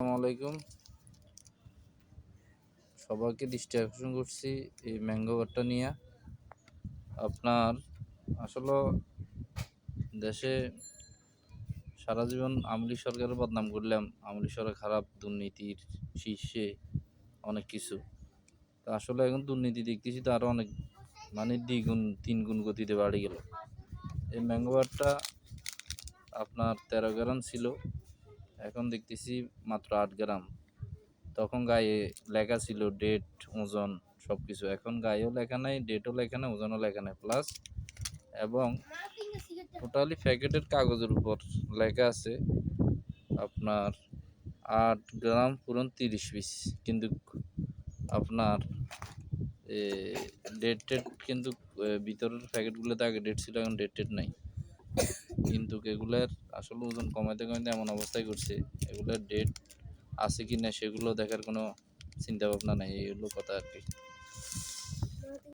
আলাইকুম। সবাইকে দৃষ্টি আকর্ষণ করছি এই ম্যাঙ্গো বারটা নিয়ে। আপনার আসলে দেশে সারা জীবন আমলি সরকারের বদনাম করলাম। আমলি সরকার খারাপ, দুর্নীতির শীর্ষে অনেক কিছু। তা আসলে এখন দুর্নীতি দেখতেছি তো আরও অনেক মানে দ্বিগুণ তিন গুণ গতিতে বাড়ে গেল। এই ম্যাঙ্গো বারটা আপনার তেরো গ্রাম ছিল। এখন দেখতেছি মাত্র আট গ্রাম। তখন গায়ে লেখা ছিল ডেট ওজন সব কিছু এখন গায়েও লেখা নাই ডেটও লেখা নাই, ওজনও লেখা নাই। প্লাস এবং টোটালি প্যাকেটের কাগজের উপর লেখা আছে আপনার আট গ্রাম পূরণ তিরিশ পিস কিন্তু আপনার ডেট টেট কিন্তু ভিতরের প্যাকেটগুলোতে আগে ডেট ছিল, এখন ডেট টেট নাই। কিন্তু এগুলার আসলে ওজন কমাইতে কমাইতে এমন অবস্থায় করছে এগুলার ডেট আছে কি না সেগুলো দেখার কোনো চিন্তা ভাবনা নাই এগুলো কথা আর কি।